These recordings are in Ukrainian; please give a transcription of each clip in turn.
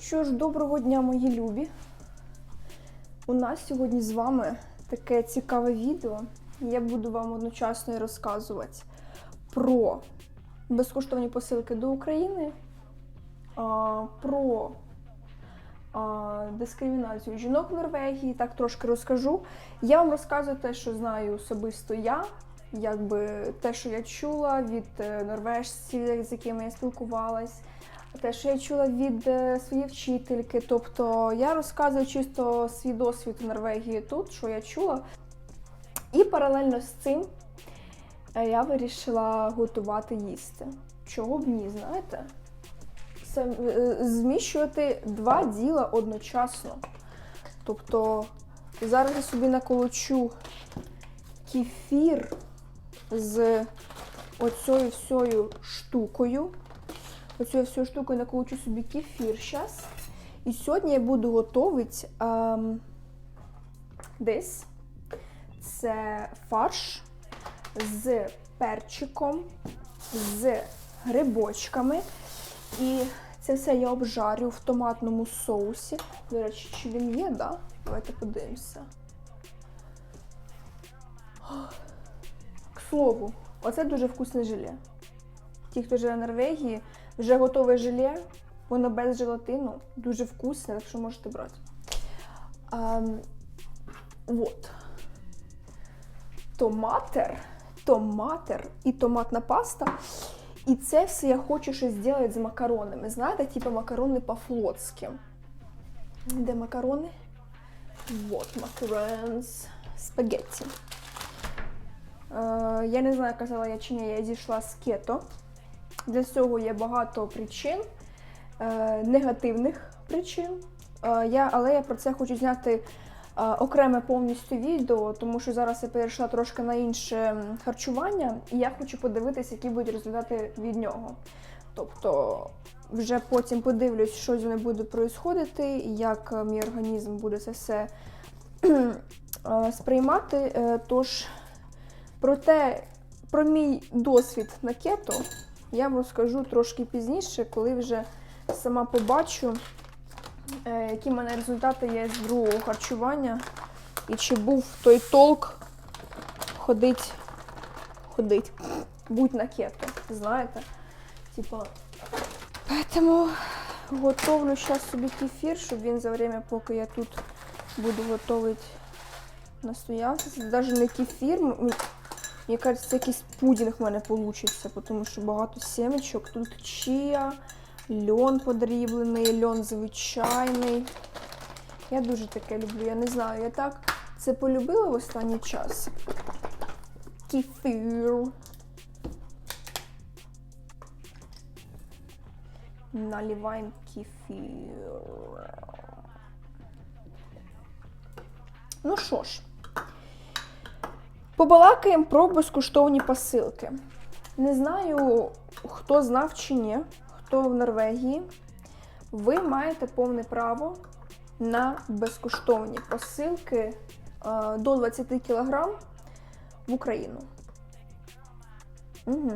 Що ж, доброго дня, мої любі. У нас сьогодні з вами таке цікаве відео. Я буду вам одночасно розказувати про безкоштовні посилки до України, про дискримінацію жінок в Норвегії. Так трошки розкажу. Я вам розказую те, що знаю особисто я, якби те, що я чула від е, норвежців, з якими я спілкувалась. Те, що я чула від е, своєї вчительки, тобто я розказую чисто свій досвід в Норвегії тут, що я чула. І паралельно з цим е, я вирішила готувати їсти. Чого б ні, знаєте? Е, Зміщувати два діла одночасно. Тобто зараз я собі наколочу кефір з оцею всьою штукою. Оцю всю штукою наколочу собі кефір зараз. І сьогодні я буду готувати ем, десь. Це фарш з перчиком, з грибочками. І це все я обжарю в томатному соусі. До речі, чи він є, да? Давайте подивимося. К слову, оце дуже вкусне желе. Ті, хто живе в Норвегії, вже готове желе, воно без желатину, дуже вкусне, так що можете брати. А, вот. Томатер, томатер і томатна паста. І це все я хочу щось зробити з макаронами. Знаєте, типу макарони по-флотськи. Де макарони? Вот, макаронс, спагетті. Е, я не знаю, казала я чи ні, я зійшла з кето. Для цього є багато причин, е, негативних причин. Е, я, але я про це хочу зняти е, окреме повністю відео, тому що зараз я перейшла трошки на інше харчування, і я хочу подивитися, які будуть результати від нього. Тобто вже потім подивлюсь, що з ними буде происходити, як мій організм буде це все сприймати. Тож про те, про мій досвід на кето я вам розкажу трошки пізніше, коли вже сама побачу, е, які в мене результати є з другого харчування. І чи був той толк ходить, ходить, будь на кето, знаєте? Типа. Поэтому готовлю зараз собі кефір, щоб він за время, поки я тут буду готувати, настоявся. Це навіть не кефір. Мені кажется, якийсь пудінг в мене вийде, тому що багато сімечок. Тут чия, льон подріблений, льон звичайний. Я дуже таке люблю. Я не знаю, я так це полюбила в останній час. Кефір. Наливаємо кефір. Ну що ж, Побалакаємо про безкоштовні посилки. Не знаю, хто знав чи ні, хто в Норвегії. Ви маєте повне право на безкоштовні посилки е, до 20 кг в Україну. Угу.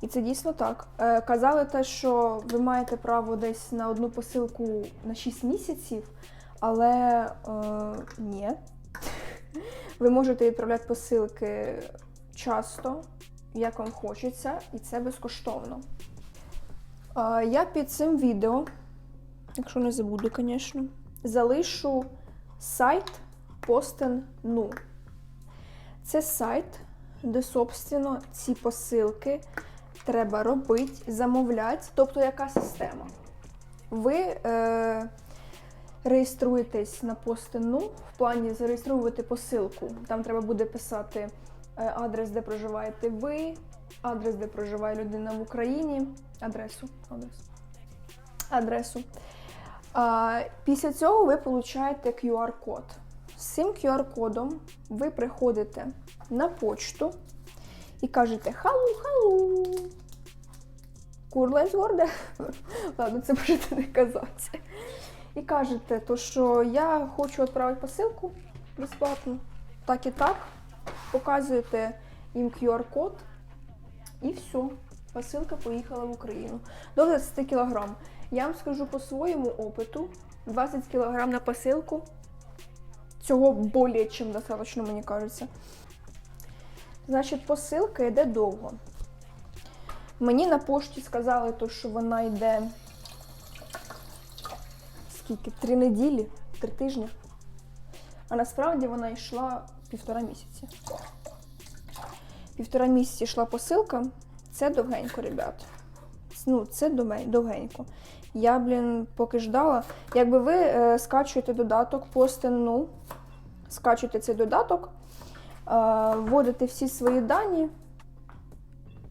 І це дійсно так. Е, Казали те, що ви маєте право десь на одну посилку на 6 місяців, але е, ні. Ви можете відправляти посилки часто, як вам хочеться, і це безкоштовно. Я під цим відео, якщо не забуду, звісно, залишу сайт Posten.nu. Це сайт, де, собственно, ці посилки треба робити, замовляти, тобто яка система. Ви е, реєструєтесь на постину в плані зареєструвати посилку. Там треба буде писати е, адрес, де проживаєте ви, адрес, де проживає людина в Україні, адресу. Адресу. адресу. А, після цього ви получаєте QR-код. З цим QR-кодом ви приходите на почту і кажете халу, халу. Курлайзгорде. Ладно, це можете не казати. І кажете, то що я хочу відправити посилку безплатно, так і так. Показуєте їм QR-код і все. Посилка поїхала в Україну. До 20 кг. Я вам скажу по своєму опиту: 20 кг на посилку. Цього более чим достатньо, мені кажеться. Значить, посилка йде довго. Мені на пошті сказали, то, що вона йде скільки? Три неділі, три тижні. А насправді вона йшла півтора місяці. Півтора місяці йшла посилка. Це довгенько, ребят. Ну, це довгенько. Я, блін, поки ждала. Якби ви е, скачуєте додаток по СТНУ, скачуєте цей додаток, е, вводите всі свої дані,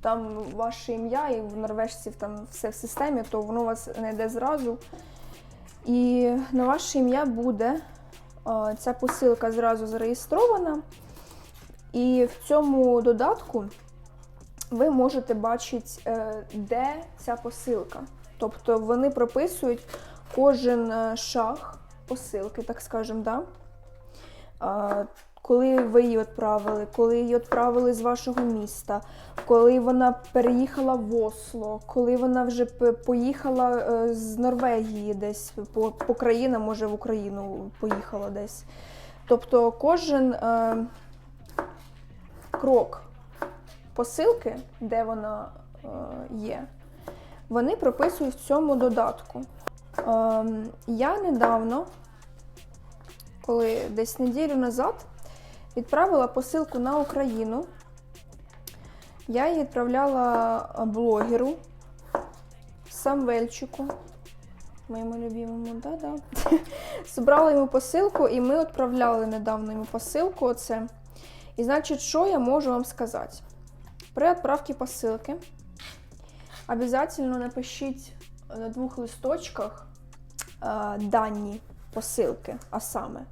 там ваше ім'я і в норвежців там все в системі, то воно у вас не йде зразу. І на ваше ім'я буде е, ця посилка зразу зареєстрована. І в цьому додатку ви можете бачити, е, де ця посилка. Тобто вони прописують кожен е, шаг посилки, так скажемо, да? Коли ви її відправили, коли її відправили з вашого міста, коли вона переїхала в Осло, коли вона вже поїхала е, з Норвегії десь по, по країнам, може в Україну поїхала десь. Тобто кожен е, крок посилки, де вона е, є, вони прописують в цьому додатку. Ем, я недавно, коли десь неділю назад, відправила посилку на Україну. Я її відправляла е, блогеру Самвельчику, моєму любимому, да-да. Збрала йому посилку, і ми відправляли недавно йому посилку. Оце. І значить, що я можу вам сказати? При відправці посилки обов'язково напишіть на двох листочках е, дані посилки, а саме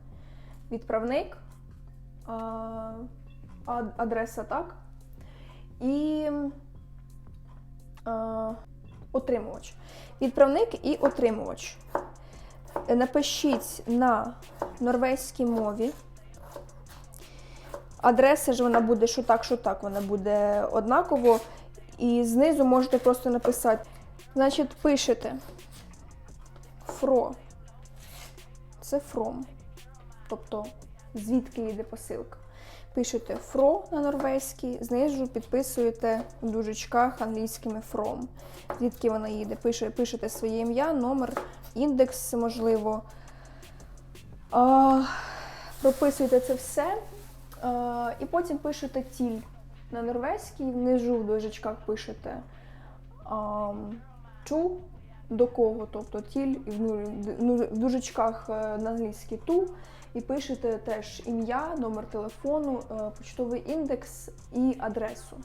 відправник, е, адреса так, і отримувач. Відправник і отримувач. Напишіть на норвезькій мові. Адреса ж вона буде що так, що так, вона буде однаково. І знизу можете просто написати. Значить, пишете фро. Це from. Тобто, звідки йде посилка. Пишете фро на норвезькій, знизу підписуєте в дужечках англійськими from. Звідки вона їде. Пише, пишете своє ім'я, номер, індекс, можливо. А, прописуєте це все. А, і потім пишете тіль на норвезькій, внизу в дужечках пишете ам, чу, до кого, тобто тіль, в, ну- дужечках е, на англійській ту, і пишете теж ім'я, номер телефону, е, почтовий індекс і адресу.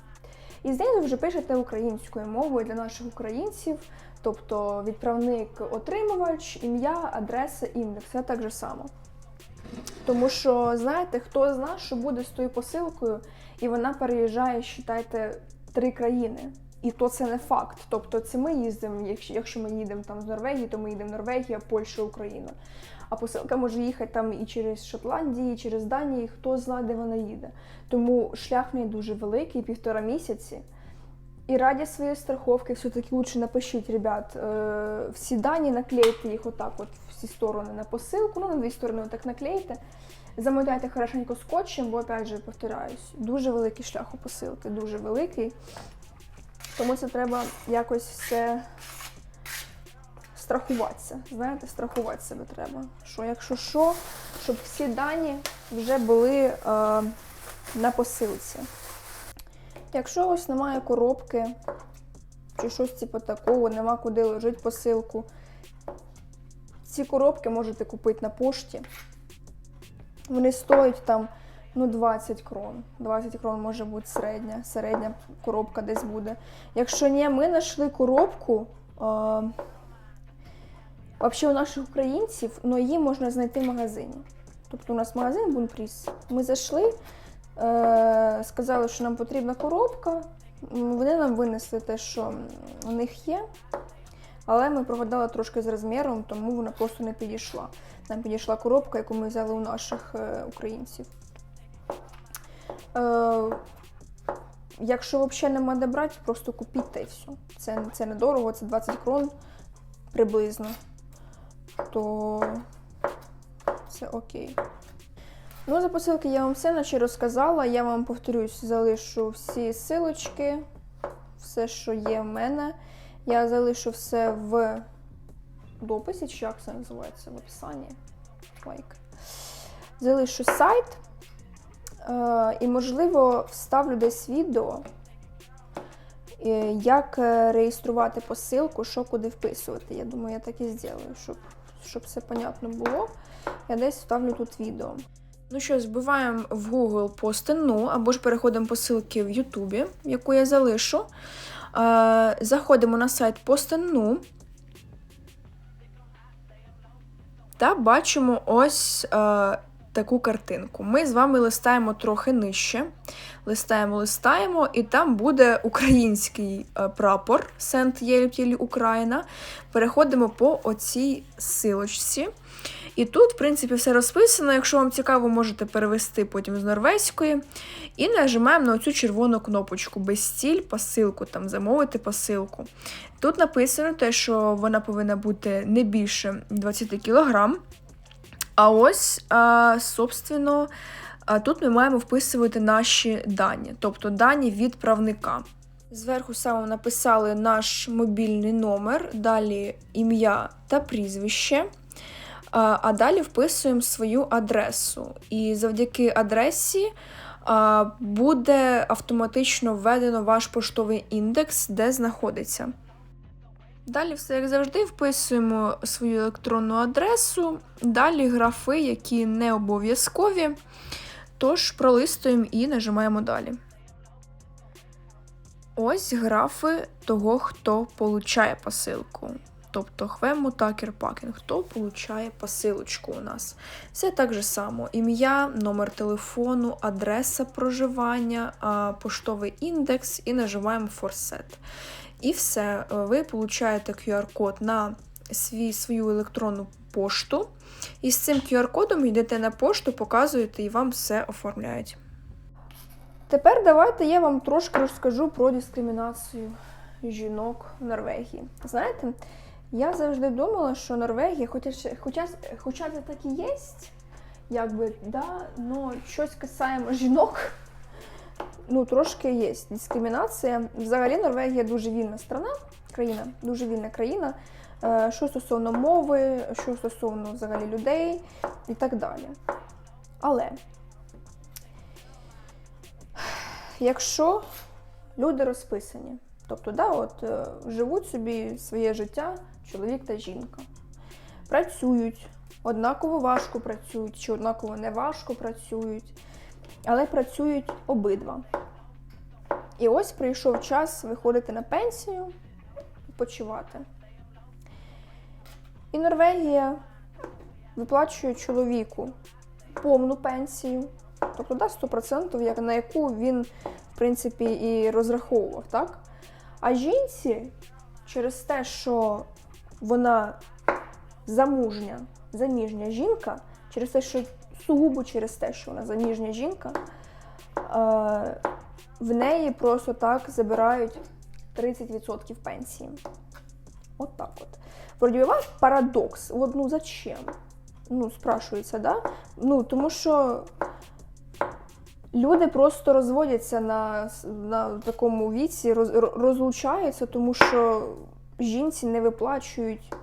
І знизу вже пишете українською мовою для наших українців, тобто відправник, отримувач, ім'я, адреса, індекс. Це так же само. Тому що, знаєте, хто з нас, що буде з тою посилкою, і вона переїжджає, вважайте, три країни. І то це не факт. Тобто це ми їздимо, якщо, ми їдемо там з Норвегії, то ми їдемо Норвегія, Польща, Україна. А посилка може їхати там і через Шотландію, і через Данію, хто знає, де вона їде. Тому шлях в дуже великий, півтора місяці. І раді своєї страховки, все-таки лучше напишіть, ребят, е, всі дані наклейте їх отак, от всі сторони на посилку, ну на дві сторони отак наклейте. Замотайте хорошенько скотчем, бо опять же повторяюсь, дуже великий шлях у посилки, дуже великий. Тому це треба якось все страхуватися. Знаєте, страхувати себе треба. Що якщо що, щоб всі дані вже були е, на посилці. Якщо ось немає коробки чи щось типу такого, нема куди лежить посилку. Ці коробки можете купити на пошті. Вони стоять там ну, 20 крон. 20 крон може бути середня, середня коробка десь буде. Якщо ні, ми знайшли коробку. Е, Взагалі у наших українців, але її можна знайти в магазині. Тобто у нас магазин Бунпріс. Ми зайшли, е, сказали, що нам потрібна коробка. Вони нам винесли те, що у них є. Але ми прогадали трошки з розміром, тому вона просто не підійшла. Нам підійшла коробка, яку ми взяли у наших е, українців. Е, якщо взагалі нема де брати, просто купіть та й все. Це, це недорого, це 20 крон. приблизно, то все окей. Ну, за посилки я вам все наче розказала. Я вам повторюсь, залишу всі силочки, все, що є в мене. Я залишу все в дописі, чи як це називається в описанні. Лайк. Залишу сайт. Е, і, можливо, вставлю десь відео, е, як е, реєструвати посилку, що куди вписувати. Я думаю, я так і зроблю, щоб, щоб все понятно було. Я десь вставлю тут відео. Ну що, збиваємо в Google по стену, або ж переходимо по ссылки в Ютубі, яку я залишу. Заходимо на сайт по стену. Та бачимо ось таку картинку. Ми з вами листаємо трохи нижче. Листаємо, листаємо, і там буде український е, прапор Сент Єльптілі Україна. Переходимо по оцій силочці. І тут, в принципі, все розписано. Якщо вам цікаво, можете перевести потім з норвезької. І нажимаємо на цю червону кнопочку Безстіль, посилку, там замовити посилку. Тут написано те, що вона повинна бути не більше 20 кг. А ось, собственно, тут ми маємо вписувати наші дані, тобто дані відправника. Зверху саме написали наш мобільний номер, далі ім'я та прізвище. А далі вписуємо свою адресу. І завдяки адресі буде автоматично введено ваш поштовий індекс, де знаходиться. Далі все, як завжди, вписуємо свою електронну адресу, далі графи, які не обов'язкові. Тож пролистуємо і нажимаємо далі. Ось графи того, хто получає посилку. Тобто Хвему Такер Пакінг, хто получає посилочку у нас. Все так же само: ім'я, номер телефону, адреса проживання, поштовий індекс і нажимаємо Forset. І все, ви получаєте QR-код на свій, свою електронну пошту. І з цим QR-кодом йдете на пошту, показуєте і вам все оформляють. Тепер давайте я вам трошки розкажу про дискримінацію жінок в Норвегії. Знаєте, я завжди думала, що Норвегія, хоча, хоча, хоча це так і є, якби, да, но щось касаємо жінок, ну, трошки є дискримінація. Взагалі Норвегія дуже вільна страна, країна, дуже вільна країна. е, Що стосовно мови, що стосовно взагалі людей і так далі. Але якщо люди розписані, тобто, да, от, е, живуть собі своє життя, чоловік та жінка, працюють, однаково важко працюють, чи однаково не важко працюють, але працюють обидва. І ось прийшов час виходити на пенсію, відпочивати. І Норвегія виплачує чоловіку повну пенсію, тобто да, 100%, як, на яку він, в принципі, і розраховував, так? А жінці через те, що вона замужня, заміжня жінка, через те, що сугубо через те, що вона заміжня жінка, е, в неї просто так забирають 30% пенсії. От так от. Вроді би, парадокс. От, ну зачем? Ну, спрашується, да? Ну, тому що люди просто розводяться на, на такому віці, роз, розлучаються, тому що жінці не виплачують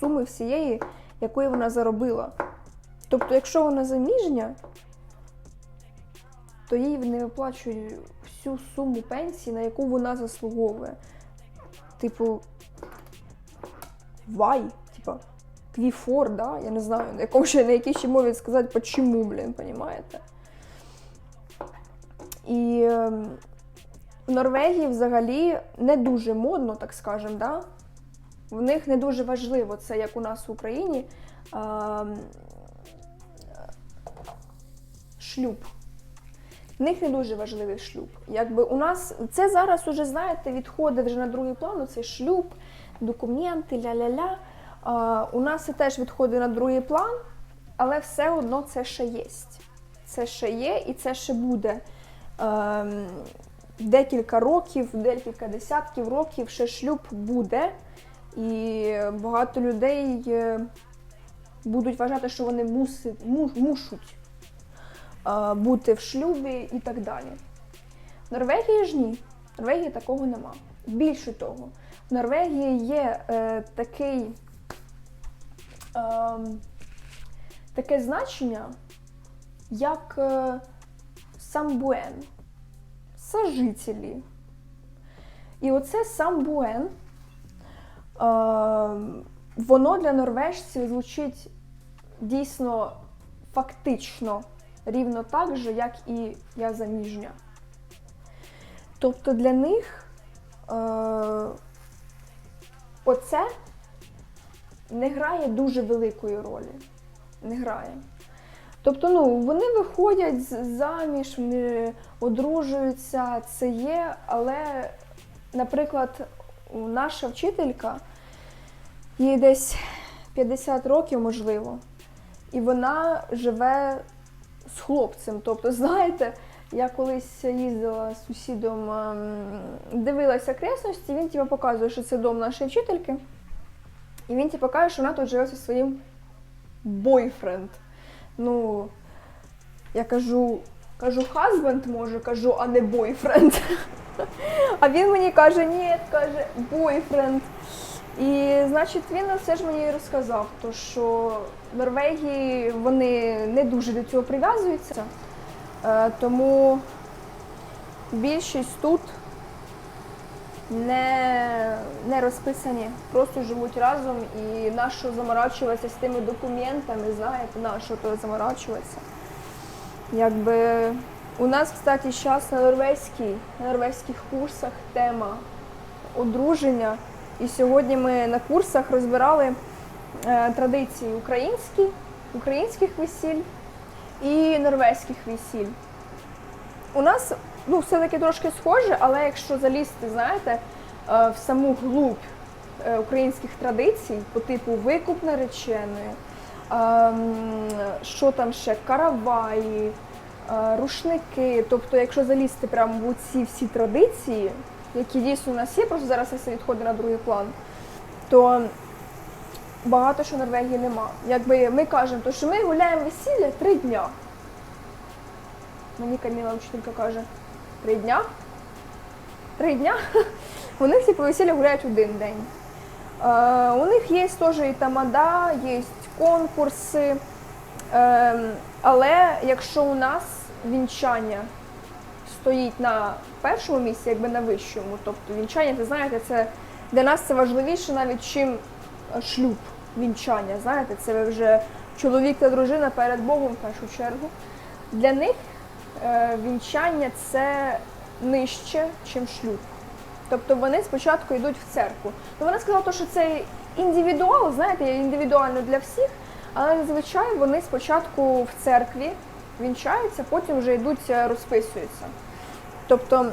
суми всієї, якої вона заробила. Тобто, якщо вона заміжня, то їй не виплачують всю суму пенсії, на яку вона заслуговує. Типу, вай, типа, квіфор, да? Я не знаю, на якому ще на якій ще мові сказати, почему, блін, понімаєте? І е, в Норвегії взагалі не дуже модно, так скажемо, да? в них не дуже важливо це, як у нас в Україні. Е, шлюб. В них не дуже важливий шлюб. Якби у нас це зараз уже, знаєте, відходить вже на другий план, це шлюб, документи, ля-ля-ля. У нас це теж відходить на другий план, але все одно це ще є. Це ще є і це ще буде е, декілька років, декілька десятків років ще шлюб буде. І багато людей е, будуть вважати, що вони муси, му- мушуть бути в шлюбі і так далі. В Норвегії ж ні. В Норвегії такого нема. Більше того, в Норвегії є е, такий, ем, таке значення, як е, самбуен, сожителі. І оце самбуен, е, воно для норвежців звучить дійсно фактично рівно так же, як і я заміжня. Тобто для них е, оце не грає дуже великої ролі. Не грає. Тобто, ну, вони виходять заміж, вони одружуються, це є, але, наприклад, наша вчителька, їй десь 50 років, можливо, і вона живе з хлопцем. Тобто, знаєте, я колись їздила з сусідом, ем, дивилася окресності, він типу, показує, що це дом нашої вчительки. І він типу, каже, що вона тут живе зі своїм бойфренд. Ну, я кажу, кажу, хазбенд може, кажу, а не бойфренд. А він мені каже, ні, каже, бойфренд. І значить він все ж мені розказав, то що Норвегії вони не дуже до цього прив'язуються, е, тому більшість тут не, не розписані, просто живуть разом і нащо заморачуватися з тими документами, знаєте, нащо то заморачуватися. Якби у нас, кстати, зараз на норвезькій, на норвезьких курсах тема одруження. І сьогодні ми на курсах розбирали традиції українські, українських весіль і норвезьких весіль. У нас ну, все-таки трошки схоже, але якщо залізти, знаєте, е, в саму глубь е, українських традицій по типу викуп нареченої, ем, що там ще, караваї, е, рушники. Тобто, якщо залізти прямо в ці всі традиції, які дійсно у нас є, просто зараз все відходить на другий план, то багато що Норвегії нема. Якби ми кажемо, то що ми гуляємо весілля три дня. Мені Каміла вчителька каже, три дня? Три дня? Вони всі по весіллю гуляють один день. Е, у них є теж і тамада, є конкурси. Е, але якщо у нас вінчання стоїть на першому місці, якби на вищому, тобто вінчання, ви знаєте, це для нас це важливіше навіть, чим шлюб, вінчання. Знаєте, це вже чоловік та дружина перед Богом в першу чергу. Для них е, вінчання це нижче, ніж шлюб. Тобто вони спочатку йдуть в церкву. Ну, вона сказала, що це індивідуал, знаєте, індивідуально для всіх, але зазвичай вони спочатку в церкві вінчаються, потім вже йдуть е, розписуються. Тобто,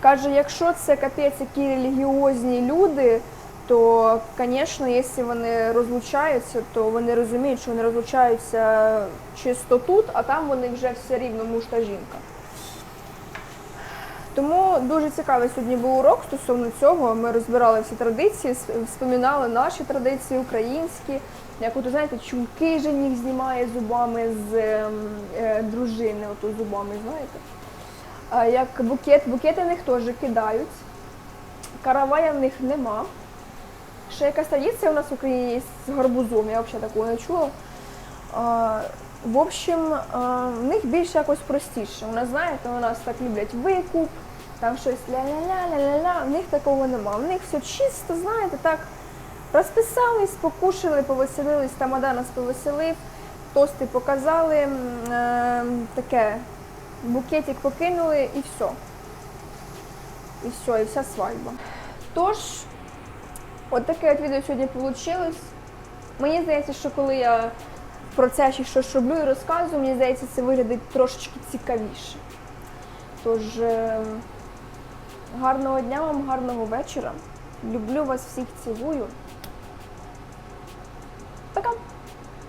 каже, якщо це капець які релігіозні люди, то, звісно, якщо вони розлучаються, то вони розуміють, що вони розлучаються чисто тут, а там вони вже все рівно муж та жінка. Тому дуже цікавий сьогодні був урок стосовно цього. Ми розбирали всі традиції, вспоминали наші традиції українські. Як от, знаєте, чулки жених знімає зубами з ем, е, дружини, ото зубами, знаєте. А як букет, букети в них теж кидають. Каравая в них нема. Ще якась традиція у нас в Україні є з гарбузом, я взагалі такого не чула. В общем, в них більш якось простіше. У нас, знаєте, у нас так люблять викуп, там щось ля-ля-ля, ля-ля-ля. В них такого нема. В них все чисто, знаєте, так розписались, покушали, повеселились, тамада нас повеселив, тости показали, е, таке, букетик покинули і все. І все, і вся свадьба. Тож, От таке от відео сьогодні вийшло. Мені здається, що коли я про це ще щось роблю і розказую, мені здається, це виглядить трошечки цікавіше. Тож, е, гарного дня вам, гарного вечора. Люблю вас всіх цілую. Пока!